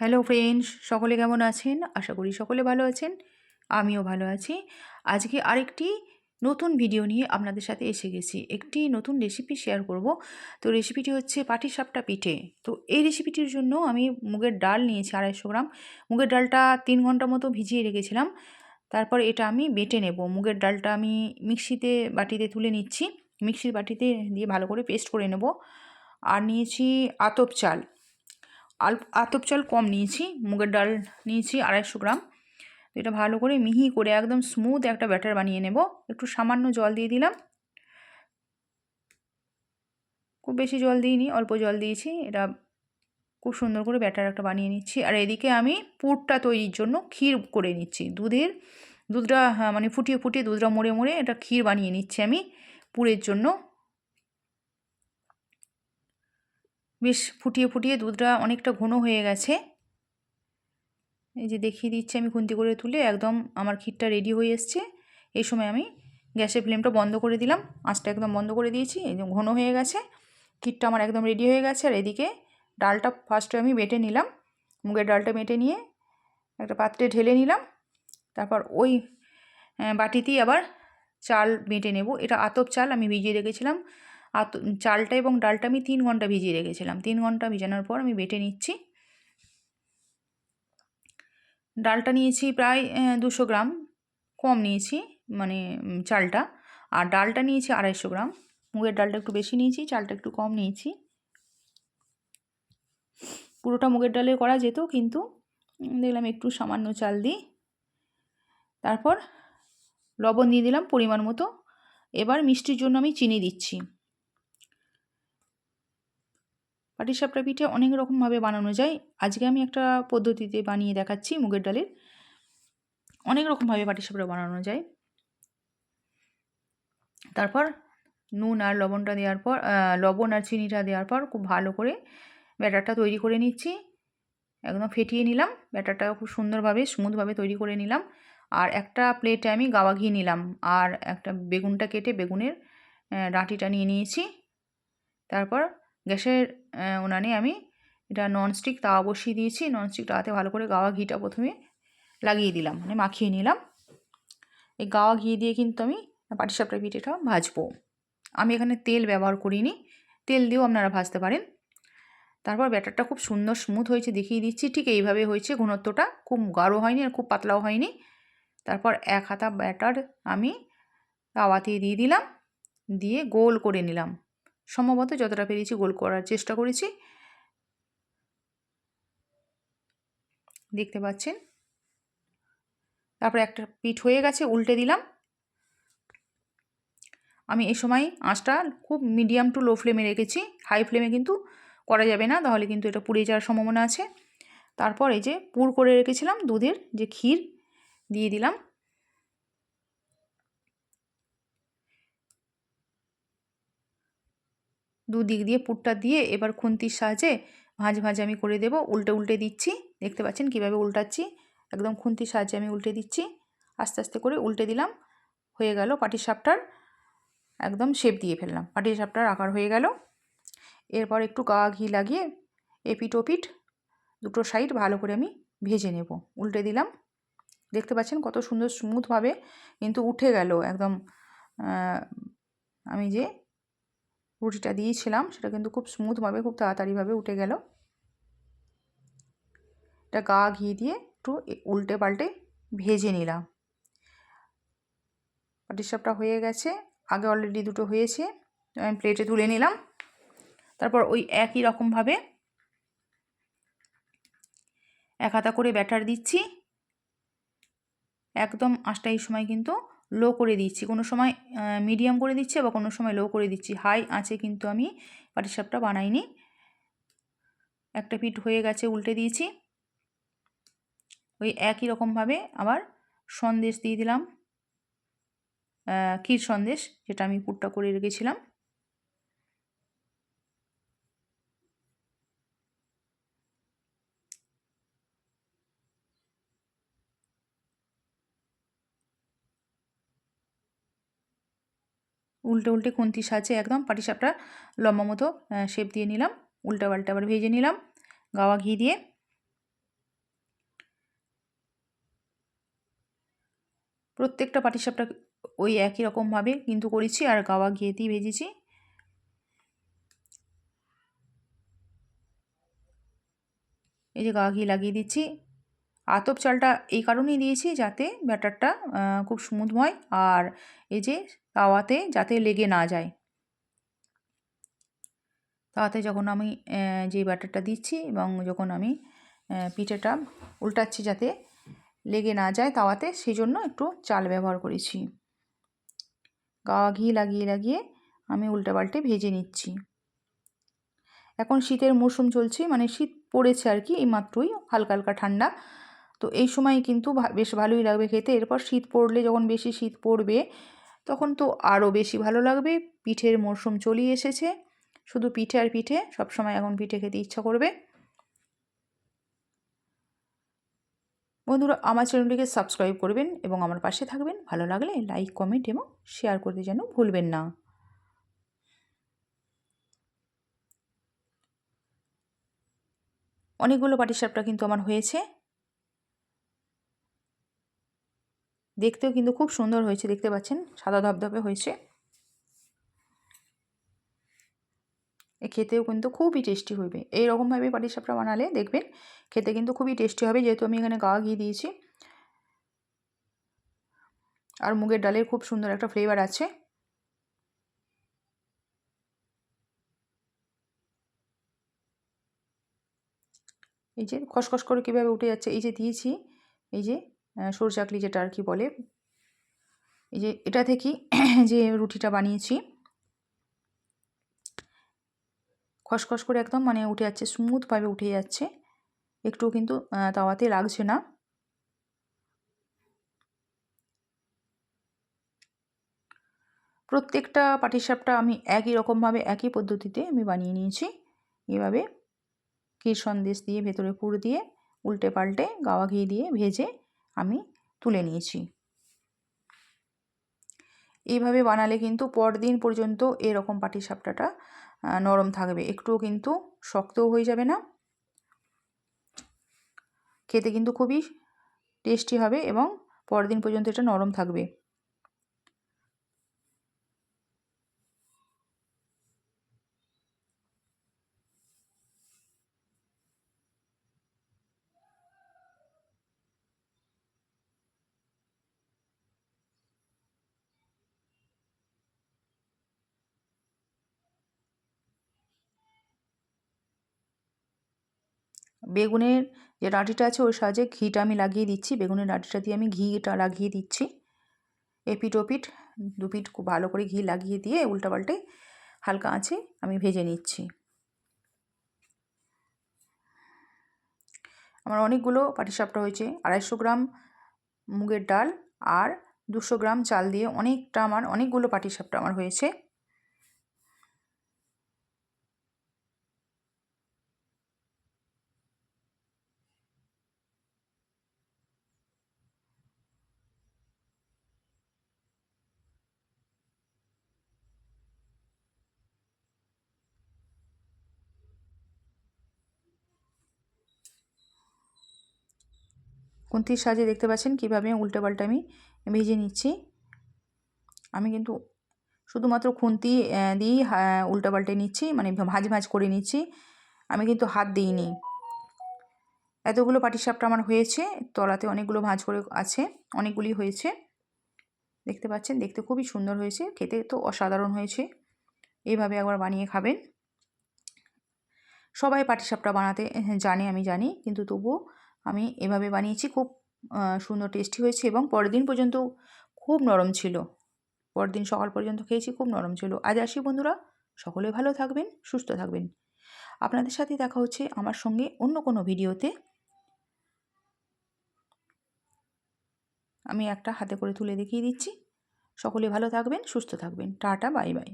Hello friends, সকলে কেমন আছেন? আশা করি সকলে ভালো আছেন। আমিও ভালো আছি। আজকে আরেকটি নতুন ভিডিও নিয়ে আপনাদের সাথে এসে গেছি। একটি নতুন রেসিপি শেয়ার করব। তো রেসিপিটি হচ্ছে পাটিসাপটা পিঠে। তো এই রেসিপিটির জন্য আমি মুগের ডাল নিয়েছি আড়াইশো গ্রাম। মুগের ডালটা তিন ঘণ্টা মতো ভিজিয়ে রেখেছিলাম। তারপর এটা আমি বেটে নেব। মুগের ডালটা আমি মিক্সিতে, বাটিতে তুলে নিচ্ছি। মিক্সির বাটিতে দিয়ে ভালো করে পেস্ট করে নেব। আর নিয়েছি আতপ চাল। আল আতপ চাল কম নিয়েছি মুগের ডাল নিয়েছি আড়াইশো গ্রাম। এটা ভালো করে মিহি করে একদম স্মুথ একটা ব্যাটার বানিয়ে নেব। একটু সামান্য জল দিয়ে দিলাম। খুব বেশি জল দিইনি অল্প জল দিয়েছি। এটা খুব সুন্দর করে ব্যাটার একটা বানিয়ে নিচ্ছি। আর এদিকে আমি পুরটা তৈরির জন্য ক্ষীর করে নিচ্ছি। দুধের দুধটা হ্যাঁ, মানে ফুটিয়ে ফুটিয়ে দুধটা মরে মরে এটা ক্ষীর বানিয়ে নিচ্ছি আমি পুরের জন্য। বেশ ফুটিয়ে ফুটিয়ে দুধটা অনেকটা ঘন হয়ে গেছে। এই যে দেখিয়ে দিচ্ছি আমি খুন্তি করে তুলে, একদম আমার ক্ষীরটা রেডি হয়ে এসছে। এই সময় আমি গ্যাসের ফ্লেমটা বন্ধ করে দিলাম, আঁচটা একদম বন্ধ করে দিয়েছি, এই ঘন হয়ে গেছে। ক্ষীরটা আমার একদম রেডি হয়ে গেছে আর এদিকে ডালটা ফার্স্টে আমি বেটে নিলাম, মুগের ডালটা বেটে নিয়ে একটা পাত্রে ঢেলে নিলাম। তারপর ওই বাটিতেই আবার চাল বেটে নেব। এটা আতপ চাল আমি ভিজিয়ে রেখেছিলাম আর চালটা এবং ডালটা আমি তিন ঘণ্টা ভিজিয়ে রেখেছিলাম। তিন ঘণ্টা ভিজানোর পর আমি বেটে নিচ্ছি। ডালটা নিয়েছি প্রায় দুশো গ্রাম। কম নিয়েছি মানে চালটা। আর ডালটা নিয়েছি আড়াইশো গ্রাম। মুগের ডালটা একটু বেশি নিয়েছি, চালটা একটু কম নিয়েছি। পুরোটা মুগের ডালে করা যেত, কিন্তু দেখলাম একটু সামান্য চাল দিই। তারপর লবণ দিয়ে দিলাম পরিমাণ মতো। এবার মিষ্টির জন্য আমি চিনি দিচ্ছি। পাটিসাপটা পিঠে অনেক রকমভাবে বানানো যায়। আজকে আমি একটা পদ্ধতিতে বানিয়ে দেখাচ্ছি মুগের ডালের। অনেক রকমভাবে পাটিসাপটা বানানো যায়। তারপর নুন আর লবণটা দেওয়ার পর লবণ আর চিনিটা দেওয়ার পর খুব ভালো করে ব্যাটারটা তৈরি করে নিচ্ছি। একদম ফেটিয়ে নিলাম। ব্যাটারটা খুব সুন্দরভাবে, স্মুথভাবে তৈরি করে নিলাম। আর একটা প্লেটে আমি গাওয়া ঘি নিলাম। আর একটা বেগুনটা কেটে বেগুনের ডাঁটিটা নিয়ে নিয়েছি। তারপর গ্যাসের উনানে আমি এটা ননস্টিক তাওয়া বসিয়ে দিয়েছি। ননস্টিক তাওয়াতে ভালো করে গাওয়া ঘিটা প্রথমে লাগিয়ে দিলাম মানে মাখিয়ে নিলাম। এই গাওয়া ঘি দিয়ে কিন্তু আমি পাটিসাপটা পিঠেটা ভাজবো। আমি এখানে তেল ব্যবহার করিনি, তেল দিয়েও আপনারা ভাজতে পারেন। তারপর ব্যাটারটা খুব সুন্দর স্মুথ হয়েছে দেখিয়ে দিচ্ছি, ঠিক এইভাবে হয়েছে, ঘনত্বটা খুব গাঢ় হয়নি আর খুব পাতলাও হয়নি। তারপর এক হাতা ব্যাটার আমি তাওয়াতে দিয়ে দিলাম, দিয়ে গোল করে নিলাম। সম্ভবত যতটা পেরেছি গোল করার চেষ্টা করেছি। দেখতে পাচ্ছেন? তারপরে একটা পিঠ হয়ে গেছে, উল্টে দিলাম। আমি এই সময় আঁচটা খুব মিডিয়াম টু লো ফ্লেমে রেখেছি। হাই ফ্লেমে কিন্তু করা যাবে না, তাহলে কিন্তু এটা পুড়ে যাওয়ার সম্ভাবনা আছে। তারপর এই যে পুর করে রেখেছিলাম দুধের যে ক্ষীর, দিয়ে দিলাম। দুদিক দিয়ে পুরটা দিয়ে এবার খুন্তির সাহায্যে ভাঁজ ভাঁজ আমি করে দেব। উল্টে উল্টে দিচ্ছি। দেখতে পাচ্ছেন কীভাবে উল্টাচ্ছি? একদম খুন্তির সাহায্যে আমি উল্টে দিচ্ছি। আস্তে আস্তে করে উল্টে দিলাম। হয়ে গেল পাটির সাপটার একদম শেপ দিয়ে ফেললাম। পাটির সাপটার আকার হয়ে গেল। এরপর একটু গা ঘি লাগিয়ে এপিট ওপিট দুটো সাইড ভালো করে আমি ভেজে নেব। উল্টে দিলাম। দেখতে পাচ্ছেন কত সুন্দর স্মুথভাবে কিন্তু উঠে গেল। একদম আমি যে রুটিটা দিয়েছিলাম, সেটা কিন্তু খুব স্মুথভাবে খুব তাড়াতাড়িভাবে উঠে গেল। এটা গা ঘি দিয়ে একটু উল্টে পাল্টে ভেজে নিলাম। পাটিসাপটা হয়ে গেছে, আগে অলরেডি দুটো হয়েছে, আমি প্লেটে তুলে নিলাম। তারপর ওই একই রকমভাবে এক হাতা করে ব্যাটার দিচ্ছি। একদম আটটা এই সময় কিন্তু লো করে দিচ্ছি। কোনো সময় মিডিয়াম করে দিচ্ছি আবার কোনো সময় লো করে দিচ্ছি। হাই আঁচে কিন্তু আমি পাটিসাপটা বানাইনি। একটা পিঠ হয়ে গেছে, উল্টে দিয়েছি। ওই একই রকমভাবে আবার সন্দেশ দিয়ে দিলাম। ক্ষীর সন্দেশ, যেটা আমি পুরটা করে রেখেছিলাম। উল্টে উল্টে খুন্তি সাজে একদম পাটিসাপটা লম্বা মতো শেপ দিয়ে নিলাম, উল্টা পাল্টা আবার ভেজে নিলাম, গাওয়া ঘি দিয়ে। প্রত্যেকটা পাটিসাপটা ওই একই রকমভাবে কিন্তু করেছি আর গাওয়া ঘিয়ে দিয়ে ভেজেছি। এই যে গাওয়া ঘি লাগিয়ে দিচ্ছি। আতপ চালটা এই কারণেই দিয়েছি যাতে ব্যাটারটা খুব স্মুথ হয়। আর এই যে তাওয়াতে যাতে লেগে না যায়। তাতে যখন আমি যে ব্যাটারটা দিচ্ছি এবং যখন আমি পিঠেটা উল্টাচ্ছি যাতে লেগে না যায় তাওয়াতে সেই জন্য একটু চাল ব্যবহার করেছি। গাওয়া ঘি লাগিয়ে লাগিয়ে আমি উল্টে পাল্টে ভেজে নিচ্ছি। এখন শীতের মরশুম চলছে মানে শীত পড়েছে আর কি এই মাত্রই হালকা হালকা ঠান্ডা। তো এই সময় কিন্তু বেশ ভালোই লাগবে খেতে। এরপর শীত পড়লে, যখন বেশি শীত পড়বে তখন তো আরও বেশি ভালো লাগবে। পিঠের মরশুম চলেই এসেছে। শুধু পিঠে আর পিঠে, সবসময় এখন পিঠে খেতে ইচ্ছা করবে। বন্ধুরা, আমার চ্যানেলটিকে সাবস্ক্রাইব করবেন এবং আমার পাশে থাকবেন। ভালো লাগলে লাইক, কমেন্ট এবং শেয়ার করতে যেন ভুলবেন না। অনেকগুলো পাটিসাপটা কিন্তু আমার হয়েছে। দেখতেও কিন্তু খুব সুন্দর হয়েছে, দেখতে পাচ্ছেন? সাদা ধবধবে হয়েছে। এ খেতেও কিন্তু খুবই টেস্টি হবে এইরকমভাবে পাটিসাপটা বানালে দেখবেন, খেতে কিন্তু খুবই টেস্টি হবে, যেহেতু আমি এখানে গা ঘি দিয়েছি। আর মুগের ডালের খুব সুন্দর একটা ফ্লেভার আছে। এই যে খসখস করে কীভাবে উঠে যাচ্ছে, এই যে দিয়েছি, এই যে সরচাকলি যেটা আর কি বলে, এই যে এটা থেকেই যে রুটিটা বানিয়েছি, খসখস করে একদম মানে উঠে যাচ্ছে স্মুথভাবে উঠে যাচ্ছে একটু কিন্তু তাওয়াতে লাগছে না। প্রত্যেকটা পাটিসাপটা আমি একই রকমভাবে একই পদ্ধতিতে আমি বানিয়ে নিয়েছি। এভাবে ক্ষীর সন্দেশ দিয়ে ভেতরে পুর দিয়ে উল্টে পাল্টে, গাওয়া ঘি দিয়ে ভেজে আমি তুলে নিয়েছি। এইভাবে বানালে কিন্তু পরদিন পর্যন্ত এরকম পাটি সাপটাটা নরম থাকবে। একটুও কিন্তু শক্তও হয়ে যাবে না। খেতে কিন্তু খুবই টেস্টি হবে এবং পরদিন পর্যন্ত এটা নরম থাকবে। বেগুনের যে ডাঁটিটা আছে ওর সাহায্যে ঘিটা আমি লাগিয়ে দিচ্ছি। বেগুনের ডাঁটিটা দিয়ে আমি ঘিটা লাগিয়ে দিচ্ছি। এপিট ওপিট দুপিট খুব ভালো করে ঘি লাগিয়ে দিয়ে উল্টাপাল্টে হালকা আঁচে আমি ভেজে নিচ্ছি। আমার অনেকগুলো পাটিসাপটা হয়েছে। আড়াইশো গ্রাম মুগের ডাল আর দুশো গ্রাম চাল দিয়ে অনেকটা আমার, অনেকগুলো পাটিসাপটা আমার হয়েছে। খুন্তির সাহায্যে দেখতে পাচ্ছেন কীভাবে উল্টে পাল্টে আমি ভেজে নিচ্ছি। আমি কিন্তু শুধুমাত্র খুন্তি দিয়েই উল্টে পাল্টে নিচ্ছি মানে ভাঁজ ভাঁজ করে নিচ্ছি। আমি কিন্তু হাত দিইনি। এতগুলো পাটিসাপটা আমার হয়েছে, তলাতে অনেকগুলো ভাঁজ করে আছে, অনেকগুলি হয়েছে। দেখতে পাচ্ছেন, দেখতে খুবই সুন্দর হয়েছে, খেতে তো অসাধারণ হয়েছে। এইভাবে একবার বানিয়ে খাবেন। সবাই পাটিসাপটা বানাতে জানে, আমি জানি, কিন্তু তবুও আমি এভাবে বানিয়েছি, খুব সুন্দর টেস্টি হয়েছে এবং পরের দিন পর্যন্ত খুব নরম ছিল। পরের দিন সকাল পর্যন্ত খেয়েছি, খুব নরম ছিল। আজ আসি বন্ধুরা, সকলে ভালো থাকবেন, সুস্থ থাকবেন। আপনাদের সাথে দেখা হচ্ছে আমার সঙ্গে অন্য কোনো ভিডিওতে। আমি একটা হাতে করে তুলে দেখিয়ে দিচ্ছি। সকলে ভালো থাকবেন, সুস্থ থাকবেন। Tata, bye bye.